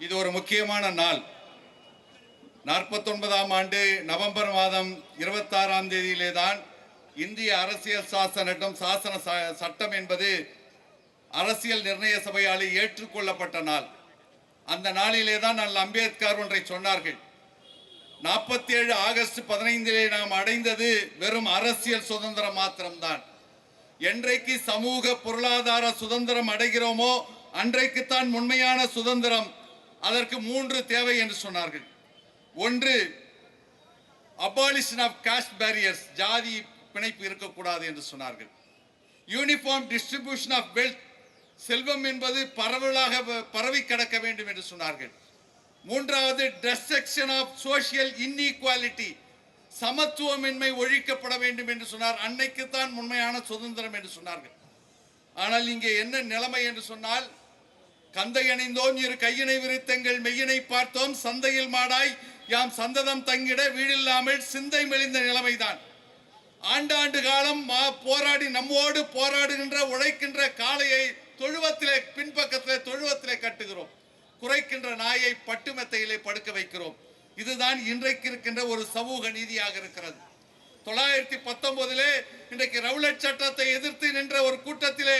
இது ஒரு முக்கியமான நாள். நாற்பத்தொன்பதாம் ஆண்டு நவம்பர் மாதம் இருபத்தாறாம் தேதியிலே தான் இந்திய அரசியல் சாசனம் சாசன சட்டம் என்பது அரசியல் நிர்ணய சபையாலே ஏற்றுக்கொள்ளப்பட்ட நாள். அந்த நாளிலே தான் நல்ல அம்பேத்கர் ஒன்றை சொன்னார்கள். நாற்பத்தி ஏழு ஆகஸ்ட் பதினைந்திலே நாம் அடைந்தது வெறும் அரசியல் சுதந்திரம் மாத்திரம்தான். என்றைக்கு சமூக பொருளாதார சுதந்திரம் அடைகிறோமோ அன்றைக்குத்தான் உண்மையான சுதந்திரம் அதற்கு மூன்று தேவை என்று சொன்னார்கள். ஒன்று அபாலிஷன் ஆஃப் காஸ்ட் பேரியர்ஸ் ஜாதி பிணைப்பு இருக்கக்கூடாது என்று சொன்னார்கள். யூனிஃபார்ம் டிஸ்ட்ரிபியூஷன் ஆஃப் வெல்த் செல்வம் என்பது பரவலாக ப- பரவி கிடக்க வேண்டும் என்று சொன்னார்கள். மூன்றாவது டிஸ்ட்ரக்ஷன் ஆஃப் சோஷியல் இன்இக்வாலிட்டி சமத்துவமின்மை ஒழிக்கப்பட வேண்டும் என்று சொன்னார். அன்னைக்குத்தான் உண்மையான சுதந்திரம் என்று சொன்னார்கள். ஆனால் இங்கே என்ன நிலைமை என்று சொன்னால் கந்தை அணிந்தோம் இரு கையினை விரித்தங்கள் மெய்யினை பார்த்தோம். சந்தையில் மாடாய் யாம் சந்ததம் தங்கிட வீடில்லாமல் சிந்தை மெலிந்த நிலைமைதான். ஆண்டாண்டு காலம் மா போராடி நம்மோடு போராடுகின்ற உழைக்கின்ற காளையை தொழுவத்திலே பின்பக்கத்திலே தொழுவத்திலே கட்டுகிறோம். குறைக்கின்ற நாயை பட்டுமெத்தையிலே படுக்க வைக்கிறோம். இதுதான் இன்றைக்கு இருக்கின்ற ஒரு சமூக நீதியாக இருக்கிறது. தொள்ளாயிரத்தி பத்தொன்பதிலே இன்றைக்கு ரவுலட் சட்டத்தை எதிர்த்து நின்ற ஒரு கூட்டத்திலே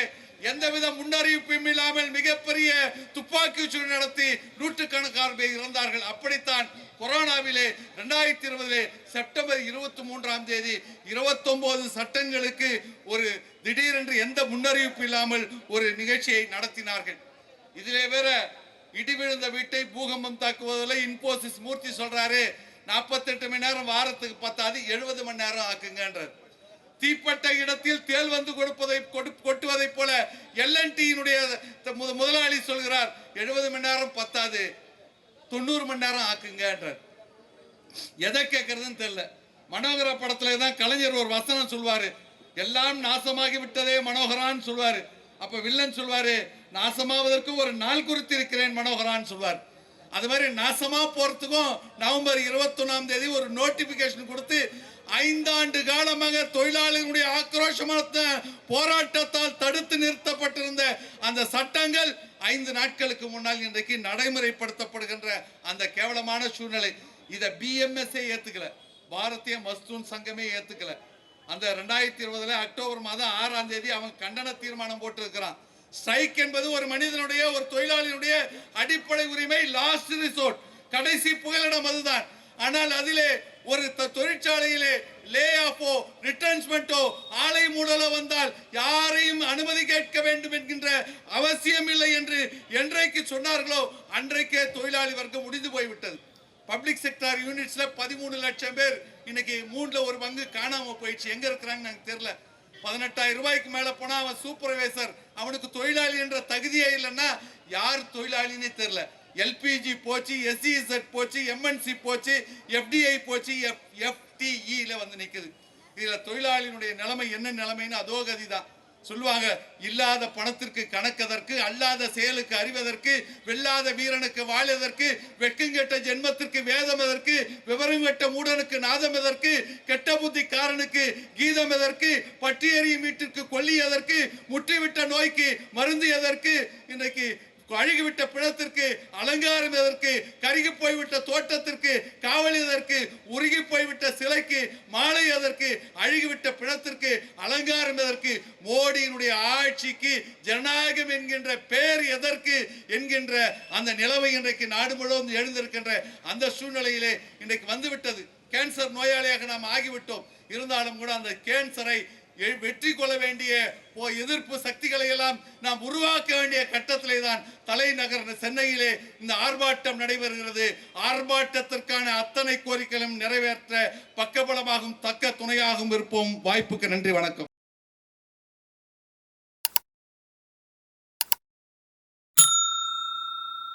எந்தவித முன்னறிவிப்பும் இல்லாமல் மிகப்பெரிய துப்பாக்கி சூடு நடத்தி நூற்றுக்கணக்கான பேர் இறந்தார்கள். அப்படித்தான் கொரோனாவிலே ரெண்டாயிரத்தி இருபதிலே செப்டம்பர் இருபத்தி மூன்றாம் தேதி இருபத்தொன்பது சட்டங்களுக்கு ஒரு திடீரென்று எந்த முன்னறிவிப்பு இல்லாமல் ஒரு நிகழ்ச்சியை நடத்தினார்கள். இதிலே வேற இடி விழுந்த வீட்டை பூகம்பம் தாக்குவதில் இன்போசிஸ் மூர்த்தி சொல்றாரு நாற்பத்தெட்டு மணி நேரம் வாரத்துக்கு பத்தாது எழுபது மணி நேரம் ஆக்குங்கன்றது தீப்பட்ட இடத்தில் தேல் வந்து கொடுப்பதை கொடு- கொட்டுவதைப் போல எல்என்டியினுடைய முதலாளி சொல்கிறார் எழுபது மணி நேரம் பத்தாது தொண்ணூறு மணி நேரம் ஆக்குங்கன்றார். எதை கேட்கறதுன்னு தெரியல. மனோகர படத்துல தான் கலைஞர் ஒரு வசனம் சொல்வாரு எல்லாம் நாசமாகி விட்டதே மனோகரான்னு சொல்வாரு. அப்ப வில்லன் சொல்வாரு நாசமாவதற்கு ஒரு நாள் குறித்து இருக்கிறேன் மனோகரான்னு சொல்வார். அது மாதிரி நாசமா போறதுக்கும் நவம்பர் இருபத்தொன்னாம் தேதி ஒரு நோட்டிபிகேஷன் கொடுத்து ஐந்தாண்டு காலமாக தொழிலாளிகளுடைய ஆக்ரோஷமான போராட்டத்தால் தடுத்து நிறுத்தப்பட்டிருந்த அந்த சட்டங்கள் ஐந்து நாட்களுக்கு முன்னால் இன்றைக்கு நடைமுறைப்படுத்தப்படுகின்ற அந்த கேவலமான சூழ்நிலை. இதை பிஎம்எஸ்ஏ ஏத்துக்கல. பாரதிய மஸ்தூன் சங்கமே ஏத்துக்கல. அந்த ரெண்டாயிரத்தி இருபதுல அக்டோபர் மாதம் ஆறாம் தேதி அவன் கண்டன தீர்மானம் போட்டிருக்கிறான். ஸ்ட்ரைக் என்பது ஒரு மனிதனுடைய ஒரு தொழிலாளியினுடைய அடிப்படை உரிமை லாஸ்ட் ரிசோர்ட் கடைசி புகலிடம் அதுதான். ஆனால் அதிலே ஒரு தொழிற்சாலையிலே லே ஆஃபோ ரிட்டர்ன்ஸ்மெண்ட்டோ ஆலை மூடலோ வந்தால் யாரையும் அனுமதி கேட்க வேண்டும் என்கின்ற அவசியம் இல்லை என்று என்றைக்கு சொன்னார்களோ அன்றைக்கே தொழிலாளி வர்க்கம் முடிந்து போய்விட்டது. பப்ளிக் செக்டார் யூனிட்ஸ்ல பதிமூணு லட்சம் பேர் இன்னைக்கு மூணில் ஒரு பங்கு காணாமல் போயிடுச்சு. எங்க இருக்கிறாங்கன்னு எனக்கு தெரியல. பதினெட்டாயிரம் ரூபாய்க்கு மேல போனா அவன் சூப்பர்வைசர் அவனுக்கு தொழிலாளி என்ற தகுதியே இல்லைன்னா யார் தொழிலாளின்னே தெரியல. எல்பிஜி போச்சு எஸ்சிஇசட் போச்சு எம்என்சி போச்சு எஃப்டிஐ போச்சு எஃப் எஃப்டிஇல வந்து நிற்குது இதுல தொழிலாளியினுடைய நிலைமை என்ன நிலைமைன்னு அதோ கதிதான். சொல்லுவாங்க இல்லாத பணத்திற்கு கணக்கதற்கு அல்லாத செயலுக்கு அறிவதற்கு வெல்லாத வீரனுக்கு வாழதற்கு வெட்கங்கெட்ட ஜென்மத்திற்கு வேதம் எதற்கு விவரம் கெட்ட மூடனுக்கு நாதம் எதற்கு கெட்ட புத்திக்காரனுக்கு கீதம் எதற்கு பட்டியறியும் வீட்டிற்கு கொல்லி எதற்கு முற்றிவிட்ட நோய்க்கு மருந்து எதற்கு? இன்னைக்கு அழுகிவிட்ட பிணத்திற்கு அலங்காரம் எதற்கு கருகி போய்விட்ட தோட்டத்திற்கு காவல் எதற்கு உருகி போய்விட்ட சிலைக்கு மாலை எதற்கு அழுகிவிட்ட பிணத்திற்கு அலங்காரம் எதற்கு மோடியினுடைய ஆட்சிக்கு ஜனநாயகம் என்கின்ற பெயர் எதற்கு என்கின்ற அந்த நிலைமை இன்றைக்கு நாடு முழுவதும் எழுந்திருக்கின்ற அந்த சூழ்நிலையிலே இன்றைக்கு வந்துவிட்டது. கேன்சர் நோயாளியாக நாம் ஆகிவிட்டோம். இருந்தாலும் கூட அந்த கேன்சரை வெற்றி கொள்ள வேண்டிய எதிர்ப்பு சக்திகளை எல்லாம் நாம் உருவாக்க வேண்டிய கட்டத்திலே தான் தலைநகர் சென்னையிலே இந்த ஆர்ப்பாட்டம் நடைபெறுகிறது. ஆர்ப்பாட்டத்திற்கான அத்தனை கோரிக்கைகளும் நிறைவேற்ற பக்கபலமாகவும் தக்க துணையாகவும் இருப்போம். வாய்ப்புக்கு நன்றி வணக்கம்.